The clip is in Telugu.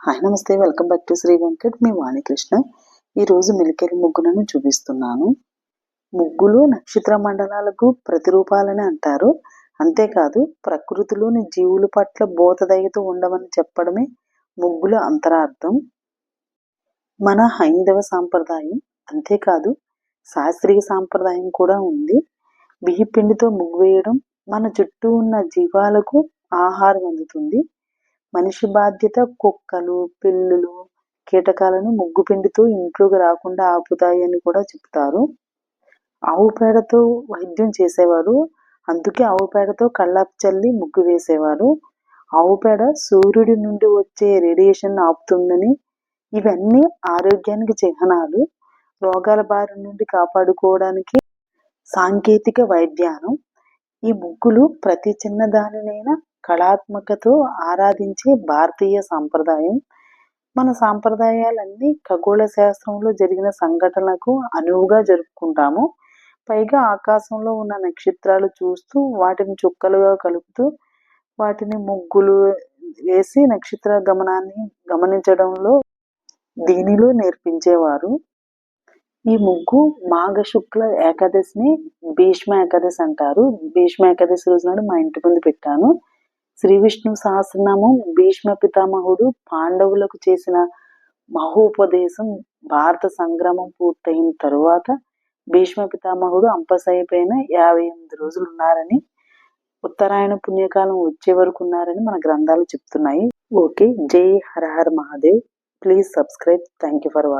హాయ్ నమస్తే. Welcome back to Sri Venkat. మీ వాణికృష్ణ. ఈరోజు మిలికెరి ముగ్గులను చూపిస్తున్నాను. ముగ్గులు నక్షత్ర మండలాలకు ప్రతిరూపాలని అంటారు. అంతేకాదు ప్రకృతిలోని జీవుల పట్ల బోధదయతో ఉండమని చెప్పడమే ముగ్గుల అంతరార్థం. మన హైందవ సాంప్రదాయం. అంతేకాదు శాస్త్రీయ సాంప్రదాయం కూడా ఉంది. బియ్యపిండితో ముగ్గు వేయడం మన చుట్టూ ఉన్న జీవాలకు ఆహారం అందుతుంది. మనిషి బాధ్యత కుక్కలు పిల్లులు కీటకాలను ముగ్గు పిండితో ఇంట్లోకి రాకుండా ఆపుతాయి అని కూడా చెప్తారు. ఆవు పేడతో వైద్యం చేసేవారు. అందుకే ఆవు పేడతో కళ్ళాపు చల్లి ముగ్గు వేసేవారు. ఆవు పేడ సూర్యుడి నుండి వచ్చే రేడియేషన్ ఆపుతుందని. ఇవన్నీ ఆరోగ్యానికి చిహ్నాలు. రోగాల బారి నుండి కాపాడుకోవడానికి సాంకేతిక వైద్యానం ఈ ముగ్గులు ప్రతి చిన్నదానినైనా కళాత్మకతో ఆరాధించే భారతీయ సాంప్రదాయం. మన సాంప్రదాయాలన్నీ ఖగోళ శాస్త్రంలో జరిగిన సంఘటనలకు అనువుగా జరుపుకుంటాము. పైగా ఆకాశంలో ఉన్న నక్షత్రాలు చూస్తూ వాటిని చుక్కలుగా కలుపుతూ వాటిని ముగ్గులు వేసి నక్షత్ర గమనాన్ని గమనించడంలో దీనిలో నేర్పించేవారు. ఈ ముగ్గు మాఘ శుక్ల ఏకాదశిని భీష్మ ఏకాదశి అంటారు. భీష్మ ఏకాదశి రోజు నాడు మా ఇంటి ముందు పెట్టాను. శ్రీ విష్ణు సహస్రనామం భీష్మ పితామహుడు పాండవులకు చేసిన మహోపదేశం భారత సంగ్రామం పూర్తయిన తరువాత భీష్మ పితామహుడు అంపసైపోయిన యాభై ఎనిమిది రోజులు ఉన్నారని ఉత్తరాయణ పుణ్యకాలం వచ్చే వరకు ఉన్నారని మన గ్రంథాలు చెప్తున్నాయి. ఓకే. జై హర హర Mahadev. Please subscribe. Thank you for watching